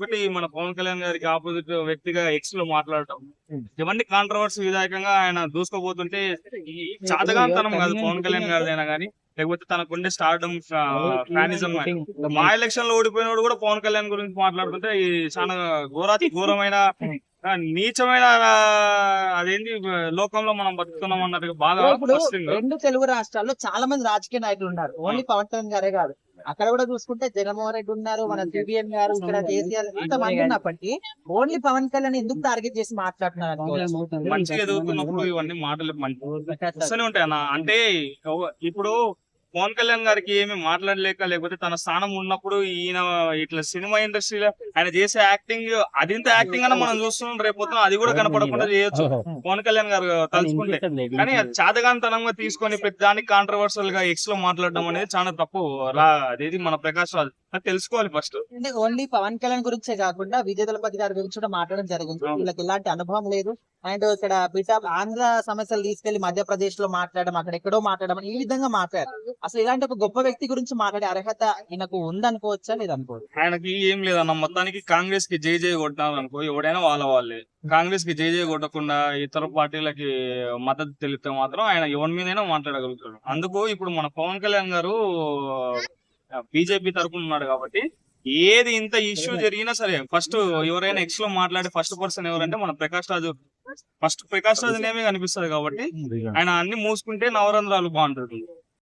ఒకటి మన పవన్ కళ్యాణ్ గారికి ఆపోజిట్ వ్యక్తిగా ఎక్స్లో మాట్లాడటం. ఇవన్నీ కాంట్రవర్సీ విధాయకంగా ఆయన దూసుకోబోతుంటే ఈ చాతగాంతనం కాదు పవన్ కళ్యాణ్ గారిదైనా కానీ లేకపోతే తనకుండే స్టార్డమ్ ఫ్యానిజం మా ఎలక్షన్లో ఓడిపోయినోడు కూడా పవన్ కళ్యాణ్ గురించి మాట్లాడుతుంటే ఈ చాలా ఘోరాతి ఘోరమైన నీచమైన అదేంటి లోకంలో మనం బతుకుతున్నాం అన్నట్టుగా బాగా. రెండు తెలుగు రాష్ట్రాల్లో చాలా మంది రాజకీయ నాయకులు ఉన్నారు. ఓన్లీ పవన్ కళ్యాణ్ గారే కాదు. అక్కడ కూడా చూసుకుంటే జగన్మోహన్ రెడ్డి ఉన్నారు మన సిబిఎన్ గారు ఇక్కడ కేసీఆర్ ఇంత మంది ఉన్నప్పటికీ ఓన్లీ పవన్ కళ్యాణ్ ఎందుకు టార్గెట్ చేసి మాట్లాడుతున్నారు. మంచిగా ఇవన్నీ మాటలు మంచి ఉంటాయి అన్న. అంటే ఇప్పుడు పవన్ కళ్యాణ్ గారికి ఏమి మాట్లాడలేక లేకపోతే తన స్థానం ఉన్నప్పుడు ఈయన ఇట్లా సినిమా ఇండస్ట్రీలో ఆయన చేసే యాక్టింగ్ అది ఇంత యాక్టింగ్ అన్న మనం చూస్తున్నాం రేపు అది కూడా కనపడకుండా చేయొచ్చు. పవన్ కళ్యాణ్ గారు తలుచుకుంటే. కానీ చాదగాంతనంగా తీసుకొని ప్రతి దానికి కాంట్రవర్షియల్గా ఎక్స్లో మాట్లాడడం అనేది చాలా తప్పు. అదేది మన ప్రకాష్ రాజ్ అది తెలుసుకోవాలి ఫస్ట్ అంటే ఓన్లీ పవన్ కళ్యాణ్ గురించే కాకుండా విజయ దళపతి గారి గురించి కూడా మాట్లాడడం జరిగింది. వీళ్ళకి ఎలాంటి అనుభవం లేదు. అండ్ ఇక్కడ బిడ్డ ఆంధ్ర సమస్యలు తీసుకెళ్ళి మధ్యప్రదేశ్లో మాట్లాడడం అక్కడ ఎక్కడో మాట్లాడడం ఈ విధంగా మాట్లాడారు. అసలు ఇలాంటి ఒక గొప్ప వ్యక్తి గురించి మాట్లాడే అర్హత ఈయనకు ఉందనుకోవచ్చా లేదనుకోవచ్చు? ఆయనకి ఏం లేదన్న మొత్తానికి కాంగ్రెస్కి జై జై కొట్టినారు అనుకో ఎవడైనా వాళ్ళ వాళ్ళే. కాంగ్రెస్కి జై జై కొట్టకుండా ఇతర పార్టీలకి మద్దతు తెలిపితే మాత్రం ఆయన ఎవరి మీదైనా మాట్లాడగలుగుతాడు. అందుకు ఇప్పుడు మన పవన్ కళ్యాణ్ గారు బీజేపీ తరపున ఉన్నాడు కాబట్టి ఏది ఇంత ఇష్యూ జరిగినా సరే ఫస్ట్ ఎవరైనా ఎక్స్లో మాట్లాడే ఫస్ట్ పర్సన్ ఎవరంటే మన ప్రకాష్ రాజు. ఫస్ట్ ప్రకాష్ రాజు నేమే కనిపిస్తుంది కాబట్టి ఆయన అన్ని మూసుకుంటే నవరంధ్రాలు బాగుంటుంది.